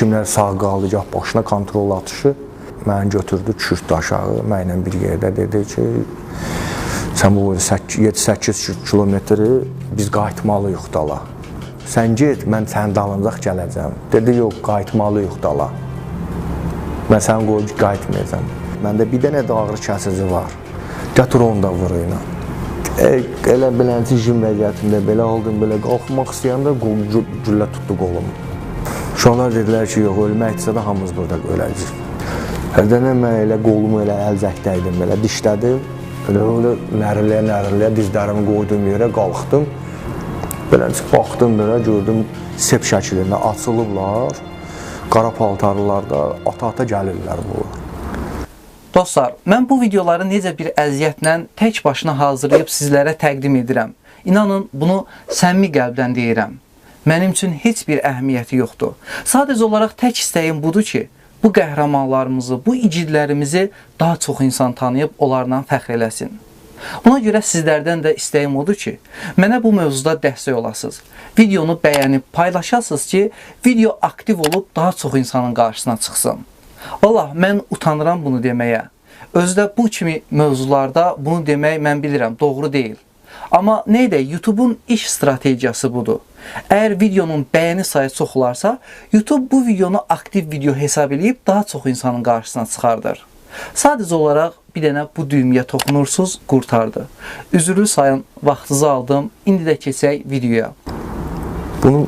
kimlər sağ qaldı, gah başına kontrol atışı məni götürdü, düşürtdü aşağı. Mənlə bir yerdə dedi ki, sən bu 7-8 kilometri biz qayıtmalıyıq dala. Sən get, mən sənin dalınca gələcəm. Dedi, yox, qayıtmalıyıq dala. Mən səni qoyub qayıtmayacam. Məndə bir dənə də ağrı kəsici var. Gətir onu da vur ilə. E, elə beləncə jim vəziyyətində belə oldum, belə qalxmaq istəyəndə güllə tutdu qolumu. Uşaqlar dedilər ki, yox, ölməkdirsə də hamımız burada öləcəyik. Hərdən mən elə qolumu elə əlzəkdəydim, belə dişlədim. Elə elə nəriləyə nəriləyə dizlərimi qoydum yerə, qalxdım. Beləncə baxdım belə, gördüm sep şəklində açılıblar. Qara paltarlılar da ata-ata gəlirlər bunlar. Dostlar, mən bu videoları necə bir əziyyətlə tək başına hazırlayıb sizlərə təqdim edirəm. İnanın, bunu səmimi qəlbdən deyirəm. Mənim üçün heç bir əhəmiyyəti yoxdur. Sadəcə olaraq tək istəyim budur ki, bu qəhrəmanlarımızı, bu icidlərimizi daha çox insan tanıyıb onlarla fəxr eləsin. Buna görə sizlərdən də istəyim odur ki, mənə bu mövzuda dəstək olasınız. Videonu bəyənib paylaşasınız ki, video aktiv olub daha çox insanın qarşısına çıxsın. Vallah, mən utanıram bunu deməyə. Özdə bu kimi mövzularda bunu demək mən bilirəm, doğru deyil. Amma nə edək, YouTube-un iş strategiyası budur. Əgər videonun bəyəni sayı çox olarsa, YouTube bu videonu aktiv video hesab edib daha çox insanın qarşısına çıxardır. Sadəcə olaraq bir dənə bu düyməyə toxunursunuz, qurtardı. Üzrlü sayın, vaxtınızı aldım. İndi də keçək videoya. Bunu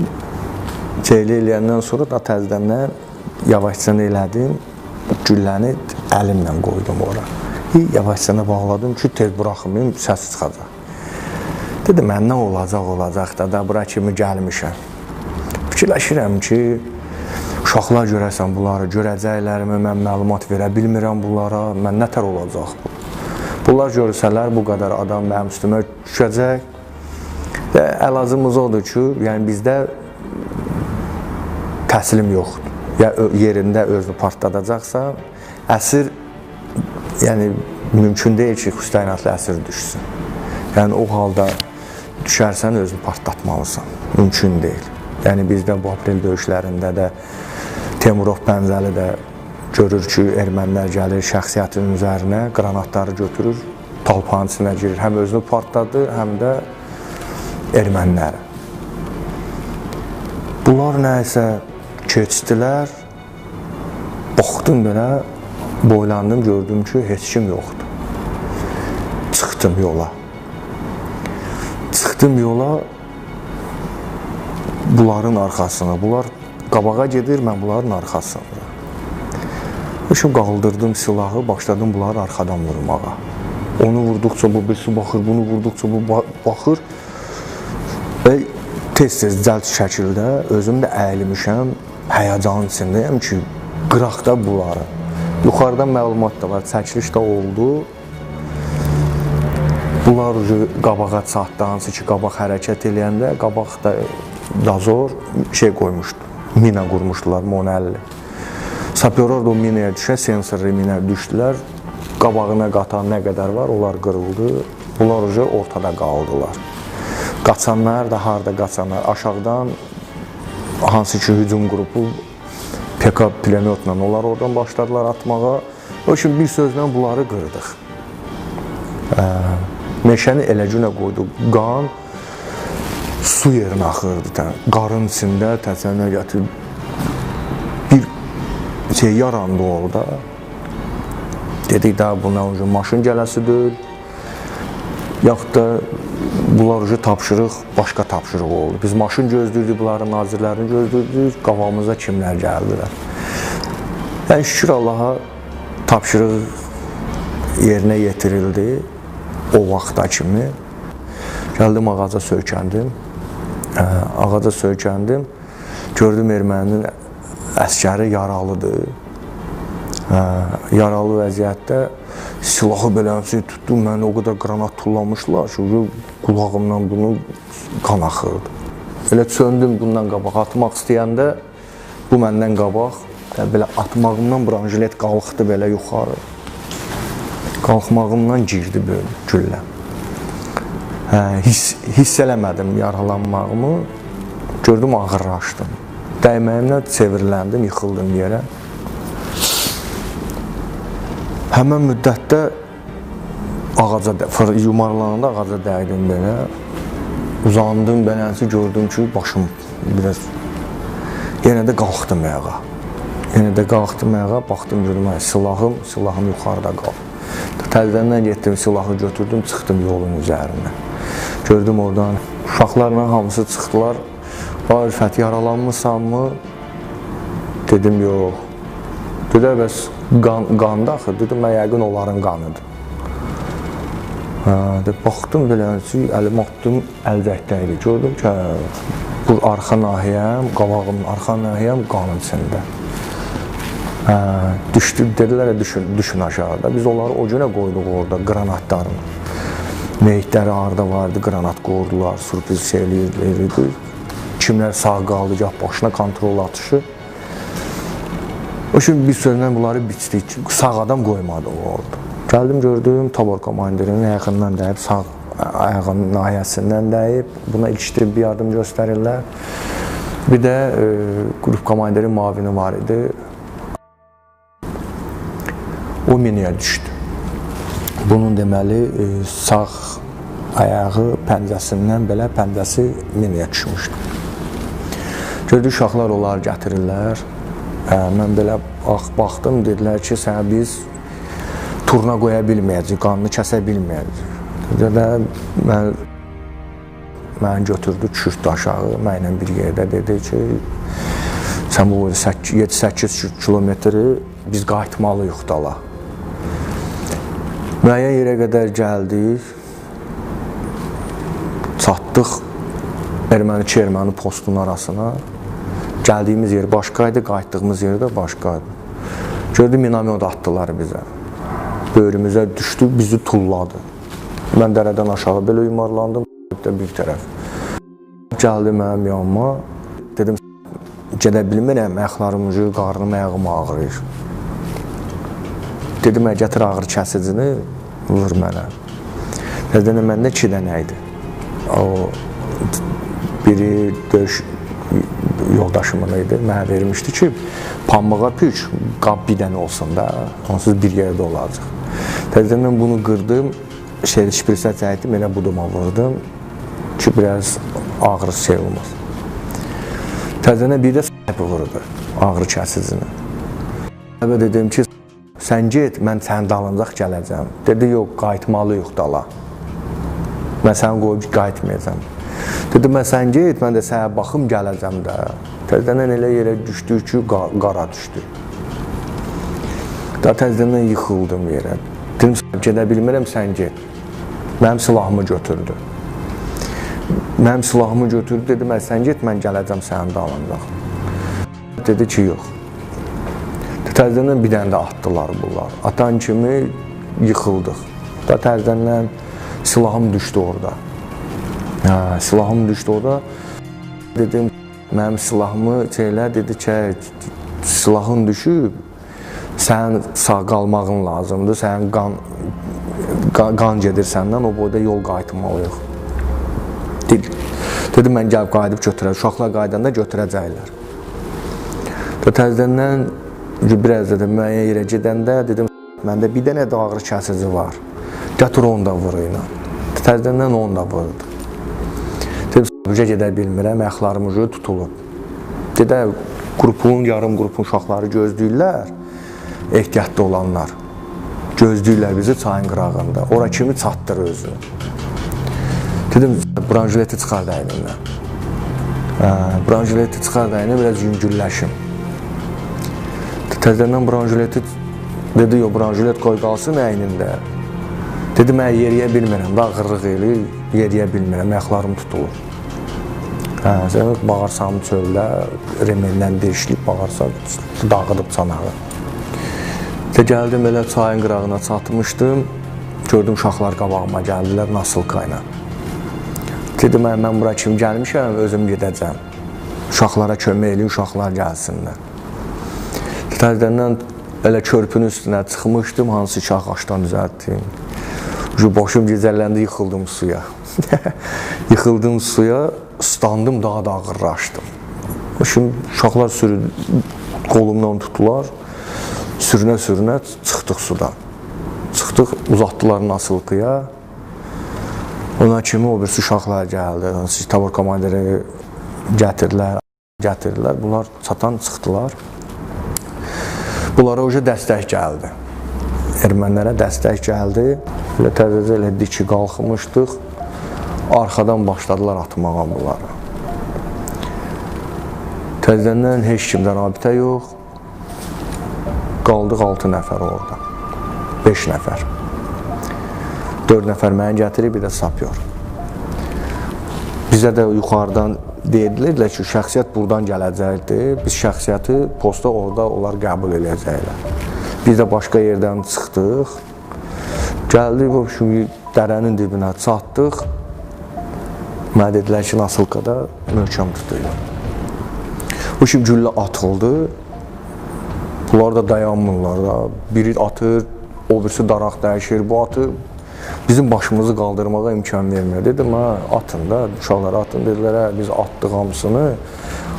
ceyli eləyəndən sonra da təzədən yavaşcan elədim. Gülləni əlimlə qoydum ora. Yavaşcan bağladım ki, tez buraxmayım, səs çıxacaq. Dedi, mən nə olacaq, olacaq da, da bura kimi gəlmişəm. Fikirləşirəm ki, uşaqlar görəsən bunları, görəcəklərimi mən məlumat verə bilmirəm bunlara, mən nətər olacaq bu. Bunlar görsələr, bu qədər adam mənim üstümə düşəcək. Və əlacımız odur ki, yəni bizdə təslim yoxdur. Ya yerində özünü partladacaqsan, əsir yəni mümkün deyil ki, xüsusiyyətlə əsir düşsün. Yəni o halda düşərsən özünü partlatmalısan. Mümkün deyil. Yəni bizdə bu aprel döyüşlərində də Temurov Pənzəli də görür ki, ermənilər gəlir şəxsiyyətin üzərinə qranatları götürür, talpanın içinə girir. Həm özünü partladı, həm də erməniləri. Bunlar nəsə keçdilər. Baxdım belə, boylandım, gördüm ki, heç kim yoxdur. Çıxdım yola. Çıxdım yola bunların arxasına. Bunlar qabağa gedir, mən bunların arxasında. Üçün qaldırdım silahı, başladım bunları arxadan vurmağa. Onu vurduqca bu birisi baxır, bunu vurduqca bu baxır. Və tez-tez cəld şəkildə özüm də əyilmişəm, həyəcanın içindəyəm ki, qıraqda bunları. Yuxarıdan məlumat da var, çəkiliş də oldu. Bunlar qabağa çatdı, hansı ki, qabaq hərəkət eləyəndə qabaqda dazor şey qoymuşdu, mina qurmuşdular, monəlli. Sapyorlar da o minaya düşə, sensorlu minaya düşdülər. Qabağına qatan nə qədər var, onlar qırıldı. Bunlar uca ortada qaldılar. Qaçanlar da harda qaçanlar, aşağıdan hansı ki, hücum qrupu PK pulemyotla onlar oradan başladılar atmağa. O üçün bir sözlə bunları qırdıq. Meşəni elə günə qoyduq. Qan su yerinə axırdı. Qarın içində təsəvvürə gətirib bir şey yarandı orada. Dedik də buna ucu maşın gələsidir. Yaxud da bunlar ucu tapşırıq, başqa tapşırıq oldu. Biz maşın gözləyirdik, bunların nazirlərini gözləyirdik, qavamıza kimlər gəldilər. Yəni şükür Allaha tapşırıq yerinə yetirildi o vaxta kimi. Gəldim ağaca söykəndim. Ağaca söykəndim. Gördüm erməninin əskəri yaralıdır. Yaralı vəziyyətdə silahı beləmsi tutdum, məni o qədər qranat tullamışlar ki, qulağımdan bunu qan axırdı. Elə söndüm bundan qabaq atmaq istəyəndə bu məndən qabaq belə atmağımdan branjilet qalxdı belə yuxarı. Qalxmağımdan girdi böyle güllə. Hə, hiss, hiss eləmədim yaralanmağımı. Gördüm ağırlaşdım. Dəyməyimlə çevriləndim, yıxıldım yerə. Həmən müddətdə ağaca yumarlananda ağaca dəydim belə. Uzandım, belənsi gördüm ki, başım biraz yenə də qalxdım ayağa. Yenə də qalxdım ayağa, baxdım gördüm silahım, silahım yuxarıda qaldı. Təzədən getdim, silahı götürdüm, çıxdım yolun üzərinə. Gördüm oradan uşaqlarla hamısı çıxdılar. Ay Rifət yaralanmısanmı? Dedim yox. Dedilər bəs qan qanda axı. Dedim mən yəqin onların qanıdır. Hə, də baxdım beləncə əlim atdım əlcəkdə idi. Gördüm ki, hə, bu arxa nahiyəm, qabağımın arxa nahiyəm qanın içində. Hə, düşdü, dedilər düşün, düşün aşağıda. Biz onları o günə qoyduq orada qranatlarını. Meyitləri harda vardı, qranat qoydular, sürpriz şey eləyirdi. Kimlər sağ qaldı, gah başına kontrol atışı. O üçün bir sözlə bunları biçdik. Sağ adam qoymadı orada. Gəldim gördüm tabor komandirinin yaxından dəyib, sağ ayağının nahiyəsindən dəyib. Buna ilk tibbi yardım göstərirlər. Bir də e, qrup komandirin mavini var idi. O miniyə düşdü. Bunun deməli e, sağ ayağı pəncəsindən belə pəncəsi miniyə düşmüşdü. Gördü uşaqlar onları gətirirlər. Hə, mən belə bax, baxdım, dedilər ki, sənə biz turna qoya bilməyəcək, qanını kəsə bilməyəcək. Dedilər, mən məni götürdü, çürtdü aşağı, mənlə bir yerdə dedi ki, sən bu 7-8 kilometri biz qayıtmalıyıq dala. Müəyyən yerə qədər gəldik, çatdıq erməni-erməni postunun arasına. Gəldiyimiz yer başqa idi, qayıtdığımız yer də başqa idi. Gördüm minamyot atdılar bizə. Böyrümüzə düşdü, bizi tulladı. Mən dərədən aşağı belə yumarlandım, də bir tərəf. Gəldi mənim yanıma, dedim gedə bilmirəm, ayaqlarım ucu, qarnım, ayağım ağrıyır. Dedim, ə, gətir ağrı kəsicini, vur mənə. Nəzdən məndə iki dənə idi. O biri döyüş yoldaşımın idi. Mənə vermişdi ki, pambığa püç, qab bir dənə olsun da, onsuz bir yerdə olacaq. Təzədən mən bunu qırdım, şey şpritsə çəkdim, elə buduma vurdum ki, biraz ağrısı şey olmaz. Təzədən bir də s*** vurdu, ağrı kəsicini. Əvvə dedim ki, sən get, mən sənin dalınacaq gələcəm. Dedi, yox, qayıtmalıyıq dala. Mən səni qoyub qayıtmayacam. Dedi, mən sən get, mən də sənə baxım gələcəm də. Təzədən elə yerə düşdü ki, qara düşdü. Da təzədən yıxıldım yerə. Dedim, gedə bilmirəm, sən get. Mənim silahımı götürdü. Mənim silahımı götürdü, dedi, mən sən get, mən gələcəm sənin dalınacaq. Dedi ki, yox. Təzədən bir dənə də atdılar bunlar. Atan kimi yıxıldıq. Da təzədən silahım düşdü orada. Hə, silahım düşdü orada. Dedim, mənim silahımı şeylə dedi ki, silahın düşüb, sən sağ qalmağın lazımdır. Sənin qan qan, qan gedir səndən, o boyda yol qayıtmalıyıq. Dedi, dedim mən gəlib qayıdıb götürəcəm. Uşaqlar qayıdanda götürəcəklər. Təzədən biraz da müəyyən yerə gedəndə dedim, məndə bir dənə də ağrı kəsici var. Gətir onu da vur ilə. Təzədən onu da vurdu. Dedim, uca gedə bilmirəm, ayaqlarım ucu tutulub. Dedə, qrupun, yarım qrupun uşaqları gözləyirlər, ehtiyatlı olanlar. Gözləyirlər bizi çayın qırağında. Ora kimi çatdır özünü. Dedim, branjileti çıxar da əlimdən. Branjileti çıxar biraz yüngülləşim. Təzədən branjileti dedi, yo branjilet qoy qalsın əynində. Dedi, mən yeriyə bilmirəm, da ağırlıq eləyir, yeriyə bilmirəm, ayaqlarım tutulur. Hə, sən bağırsam çöldə, remeldən deşilib bağırsam, dağıdıb çanağı. İşte gəldim elə çayın qırağına çatmışdım, gördüm uşaqlar qabağıma gəldilər, nasıl qayna. Dedim, mən, bura kim gəlmişəm, özüm gedəcəm. Uşaqlara kömək eləyin, uşaqlar gəlsinlər. Təzədən elə körpünün üstünə çıxmışdım, hansı ki ağacdan düzəltdim. Başım gecələndi, yıxıldım suya. yıxıldım suya, ıslandım, daha da ağırlaşdım. Şimdi uşaqlar sürü qolumdan tutdular. Sürünə-sürünə çıxdıq sudan. Çıxdıq, uzatdılar nasılqıya. Ona kimi o birisi uşaqlar gəldi. Tabor komandiri gətirdilər, gətirdilər. Bunlar çatan çıxdılar. Bunlara oca dəstək gəldi. Ermənilərə dəstək gəldi. Belə təzəcə elə diki qalxmışdıq. Arxadan başladılar atmağa bunları. Təzədən heç kimdən rabitə yox. Qaldıq 6 nəfər orada. 5 nəfər. 4 nəfər məni gətirib, bir də sapyor. Bizə də yuxarıdan dedilər ki, şəxsiyyət buradan gələcəkdi. Biz şəxsiyyəti posta orada onlar qəbul edəcəklər. Biz də başqa yerdən çıxdıq. Gəldik, bu şimdi dərənin dibinə çatdıq. Mənə dedilər ki, Nasılkada möhkəm tutuyun. Bu şimdi güllə atıldı. Bunlar da dayanmırlar da. Biri atır, o birisi daraq dəyişir. Bu atı bizim başımızı qaldırmağa imkan vermir. Dedim, ha, atın da, uşaqlara atın. Dedilər, hə, biz atdıq hamısını,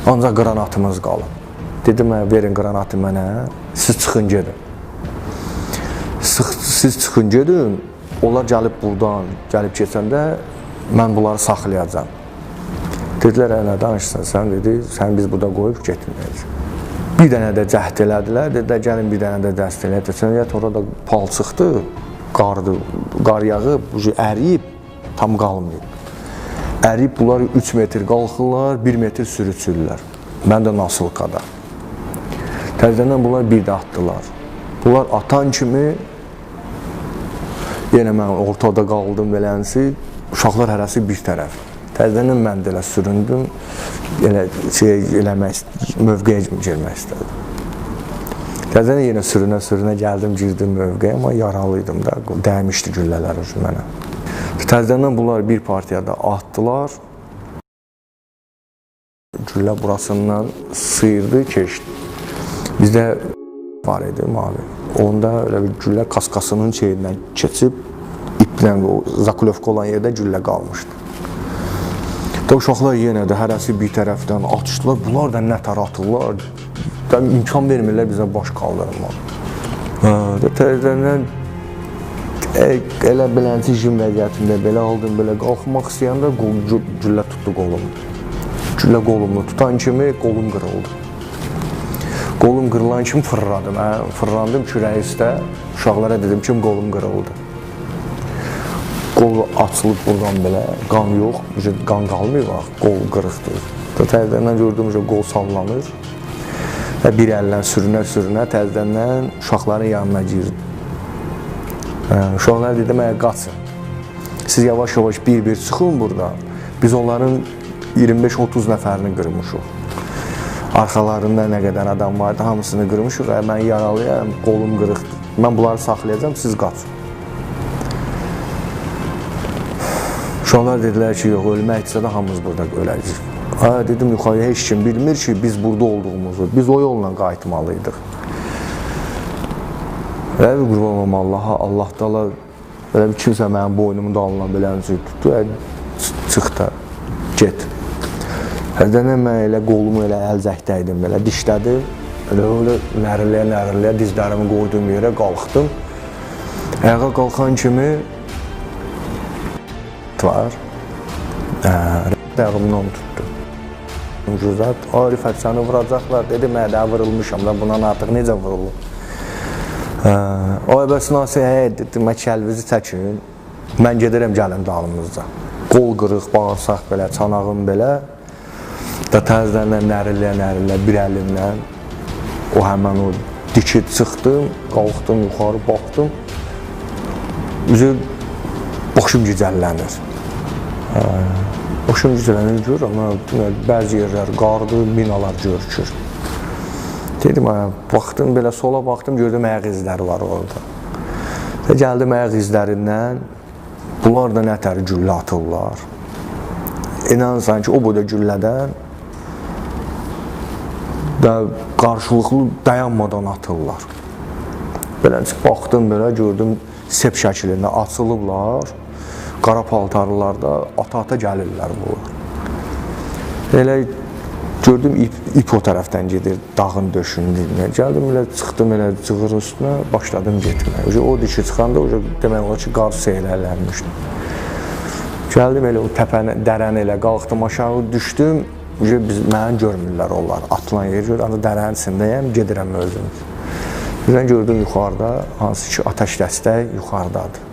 ancaq qranatımız qalıb. Dedim, hə, verin qranatı mənə, siz çıxın gedin. Sıx, siz çıxın gedin, onlar gəlib buradan, gəlib keçəndə mən bunları saxlayacağam. Dedilər, hə, nə danışsan sən, dedi, sən biz burada qoyub getməyəcək. Bir dənə də cəhd elədilər, dedilər, gəlin bir dənə də dəst eləyək. Səniyyət orada palçıqdır, qardı, qar yağıb, əriyib, tam qalmayıb. Əriyib, bunlar 3 metr qalxırlar, 1 metr sürüçürlər. Mən də Nasılkada. Təzədən bunlar bir də atdılar. Bunlar atan kimi yenə mən ortada qaldım belənsi, uşaqlar hərəsi bir tərəf. Təzədən mən də elə süründüm, elə şey eləmək, mövqeyə girmək istədim. Təzədən yenə sürünə-sürünə gəldim, girdim mövqeyə, amma yaralıydım da, dəymişdi güllələr özü mənə. Təzədən bunlar bir partiyada atdılar. Güllə burasından sıyırdı, keçdi. Bizdə var idi mavi. Onda elə bir güllə kaskasının şeyindən keçib iplə o zakulyovka olan yerdə güllə qalmışdı. Da uşaqlar yenə də hərəsi bir tərəfdən atışdılar. Bunlar da nə tər atırlar. Da imkan vermirlər bizə baş da təzədən e, elə beləncə jim vəziyyətində belə aldım, belə qalxmaq istəyəndə qol güllə tutdu qolumu. Güllə qolumu tutan kimi qolum qırıldı. Qolum qırılan kimi fırladım. Hə, fırlandım kürəyi üstə. Uşaqlara dedim ki, qolum qırıldı. Qol açılıb buradan belə, qan yox, qan qalmıyor bax, qol qırıqdır. Da təzədən gördüm ki, qol sallanır. Və bir əllə sürünə-sürünə təzədən uşaqların yanına girdim. Hə, uşaqlar dedim, əgər qaçın. Siz yavaş-yavaş bir-bir çıxın buradan. Biz onların 25-30 nəfərini qırmışıq. Arxalarında nə qədər adam vardı, hamısını qırmışıq. Ə, mən yaralıyam, qolum qırıqdır. Mən bunları saxlayacağam, siz qaçın. Uşaqlar dedilər ki, yox, ölməkdirsə də hamımız burada öləcəyik. Hə, dedim, yuxarıya heç kim bilmir ki, biz burada olduğumuzu, biz o yolla qayıtmalıydıq. Elə bir qurban olma Allaha, Allah da Allah, elə bir kimsə mənim boynumun dalına belənci tutdu, ə, çıx da, get. Hərdən mən elə qolumu elə əlcəkdəydim, belə dişlədim, elə öyle nəriləyə nəriləyə dizlərimi qoyduğum yerə qalxdım. Ayağa qalxan kimi var. Ayağımdan tutdu. Güzat, Arifət səni vuracaqlar, dedi, mən də vurulmuşam da, bundan artıq necə vurulur? O əbəs nasi, hə, dedi, mən kəlvizi çəkin, mən gedirəm gəlin dalımızda. Qol qırıq, bağırsaq belə, çanağım belə, da təzdən nərilə, nərilə, bir əlimlə o həmən o dikid çıxdım, qalxdım, yuxarı baxdım. Üzü başım gicəllənir. Başım güclənir amma bəzi yerlər qardır, binalar görükür. Dedim, baxdım, belə sola baxdım, gördüm ayaq izləri var orada. Və gəldim ayaq izlərindən, bunlar da nətər güllə atırlar. İnansan ki, o boyda güllədən da qarşılıqlı dayanmadan atırlar. Beləcə baxdım, belə gördüm, sep şəklində açılıblar qara paltarlılarda ata-ata gəlirlər bunlar. Elə Gördüm ip, ip o tərəfdən gedir, dağın döşündə. Gəldim elə çıxdım elə cığırın üstünə, başladım getməyə. Oca o dişi çıxanda oca demək olar ki, qar seyrələnmişdi. Gəldim elə o təpəni, dərəni elə qalxdım aşağı düşdüm. Oca biz məni görmürlər onlar. Atılan yer gör, anda dərənin içindəyəm, gedirəm özüm. Birdən gördüm yuxarıda hansı ki atəş dəstək yuxarıdadır.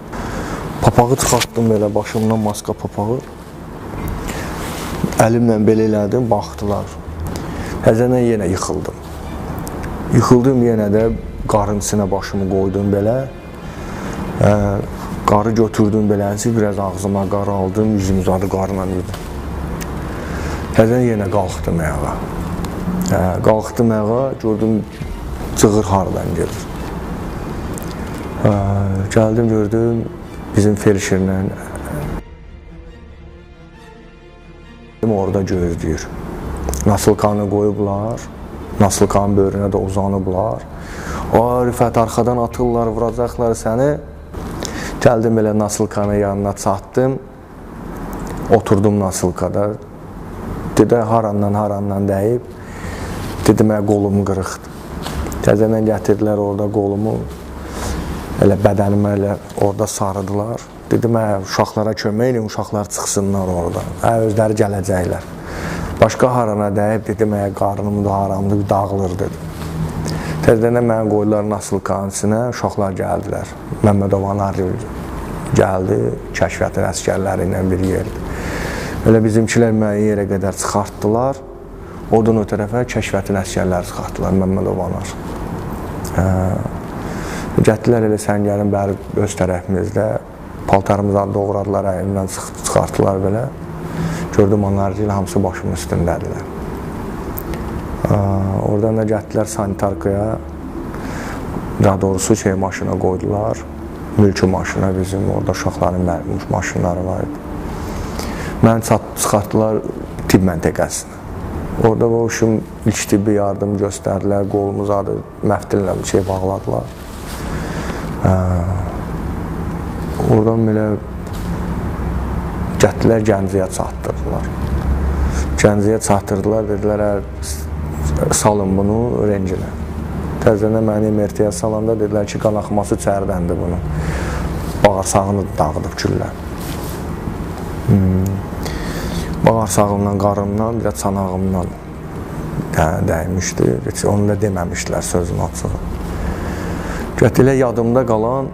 Papağı çıxartdım belə başımdan maska papağı. Əlimlə belə elədim, baxdılar. Həzənə yenə yıxıldım. Yıxıldım yenə də qarın içinə başımı qoydum belə. Ə, qarı götürdüm belənsi, biraz ağzıma qar aldım, yüzüm uzadı qarla yedim. Həzən yenə qalxdım ayağa. Hə, qalxdım ayağa, gördüm cığır hardan gedir. Hə, gəldim gördüm bizim felişerlə orada gözləyir. Nasılkanı qoyublar, Nasılkanın böyrünə də uzanıblar. O Rifət arxadan atırlar, vuracaqlar səni. Gəldim elə Nasılkanın yanına çatdım. Oturdum Nasılkada. Dedi, harandan harandan dəyib. Dedim, mən qolum qırıqdır. Təzədən gətirdilər orada qolumu. Elə bədənimə elə orada sarıdılar. Dedim, hə, uşaqlara kömək edin, uşaqlar çıxsınlar orada. Hə, özləri gələcəklər. Başqa harana dəyib, dedim, hə, qarnım da haramdı, dağılır dedim. Təzədən məni qoydular Nasılkanın içinə, uşaqlar gəldilər. Məmmədov Anarlı gəldi, kəşfiyyatın əskərləri ilə bir yerdə. Elə bizimkilər müəyyən yerə qədər çıxartdılar. Oradan o tərəfə kəşfiyyatın əskərləri çıxartdılar Məmmədov Anar. Hə, Getdilər elə səngərin bəri öz tərəfimizdə paltarımızdan doğradılar, əlimdən çıx çıxartdılar belə. Gördüm onlar ilə hamısı başımın üstündədirlər. Oradan da getdilər sanitarkaya. Daha doğrusu şey maşına qoydular. Mülki maşına bizim orada uşaqların maşınları var idi. Məni çıxartdılar tibb məntəqəsinə. Orada o uşum ilk tibbi yardım göstərdilər, qolumuz adı məftillə bir şey bağladılar. Hə. Oradan belə gətdilər Gəncəyə çatdırdılar. Gəncəyə çatdırdılar, dedilər, hə, salın bunu rencinə. Təzənə məni MRT-yə salanda dedilər ki, qan axması çərdəndir bunu. Bağırsağını dağıdıb güllə. Hmm. Bağırsağımdan, qarımdan, bir də çanağımdan də dəymişdi. Heç onu da deməmişdilər sözün açığı. Gətilə yadımda qalan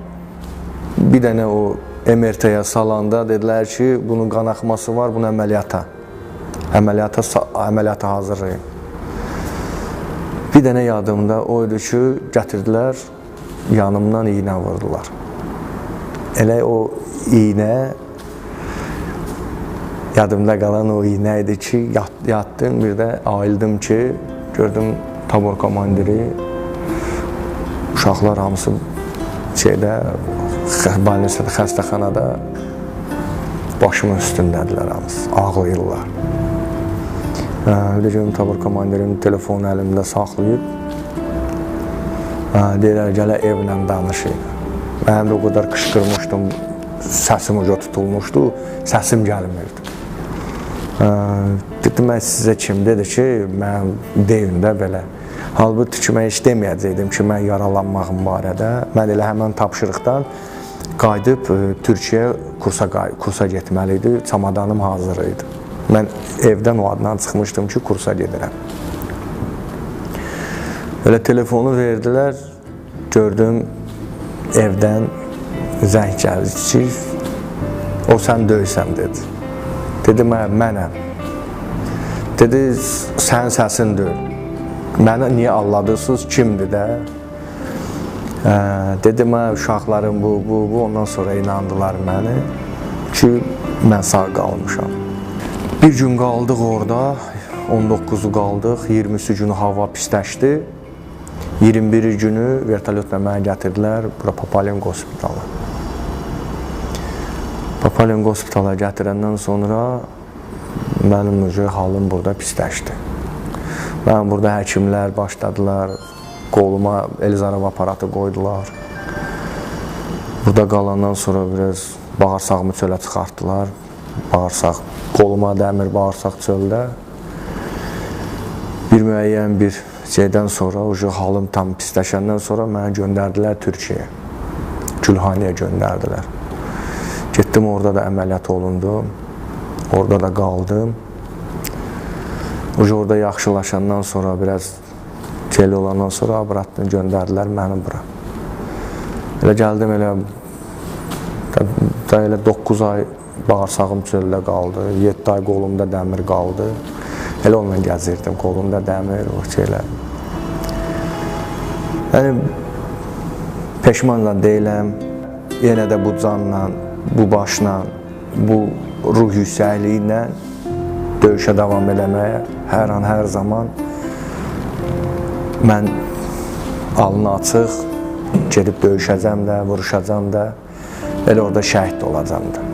bir dənə o MRT-yə salanda dedilər ki, bunun qanaxması var, bunu əməliyyata. Əməliyyata əməliyyata hazırlayın. Bir dənə yadımda o idi ki, gətirdilər, yanımdan iynə vurdular. Elə o iynə yadımda qalan o iynə idi ki, yat, yatdım, bir də ayıldım ki, gördüm tabor komandiri uşaqlar hamısı şeydə balnisada, xəstəxanada başımın üstündədirlər hamısı, ağlayırlar. Bir görüm tabur komandirim telefonu əlimdə saxlayıb deyirlər, gələ evlə danışıq. Mən də o qədər qışqırmışdım, səsim uca tutulmuşdu, səsim gəlmirdi. Dedim, mən sizə kim dedi ki, mən deyin də belə. Halbuki ki, mən heç deməyəcəkdim ki, mən yaralanmağım barədə. Mən elə həmən tapşırıqdan qayıdıb e, Türkiyəyə kursa kursa getməli idi. Çamadanım hazır idi. Mən evdən o addan çıxmışdım ki, kursa gedirəm. Elə telefonu verdilər. Gördüm evdən zəng gəldi ki, o sən döysən dedi. Dedim, mənəm. Dedi, sənin səsin deyil. Məni niyə alladırsınız? Kimdir də? Hə, dedim, hə, uşaqlarım bu, bu, bu. Ondan sonra inandılar məni ki, mən sağ qalmışam. Bir gün qaldıq orada, 19-u qaldıq, 20-si günü hava pisləşdi. 21 günü vertolyotla mənə gətirdilər bura Papalenko hospitalı. Papalenko hospitala gətirəndən sonra mənim halım burada pisləşdi. Mən burada həkimlər başladılar, qoluma Elizarov aparatı qoydular. Burada qalandan sonra biraz bağırsağımı çölə çıxartdılar. Bağırsaq, qoluma dəmir bağırsaq çöldə. Bir müəyyən bir şeydən sonra, o halım tam pisləşəndən sonra məni göndərdilər Türkiyəyə. Gülhaniyə göndərdilər. Getdim orada da əməliyyat olundum. Orada da qaldım. Uca orada yaxşılaşandan sonra biraz tel olandan sonra abratdan göndərdilər məni bura. Elə gəldim elə da, elə 9 ay bağırsağım çöldə qaldı. 7 ay qolumda dəmir qaldı. Elə onunla gəzirdim. Qolumda dəmir, o şeylər. Yəni peşman da deyiləm. Yenə də bu canla, bu başla, bu ruh yüksəkliyi ilə döyüşə davam eləməyə hər an, hər zaman mən alnı açıq gedib döyüşəcəm də, vuruşacam da, elə orada şəhid olacam da.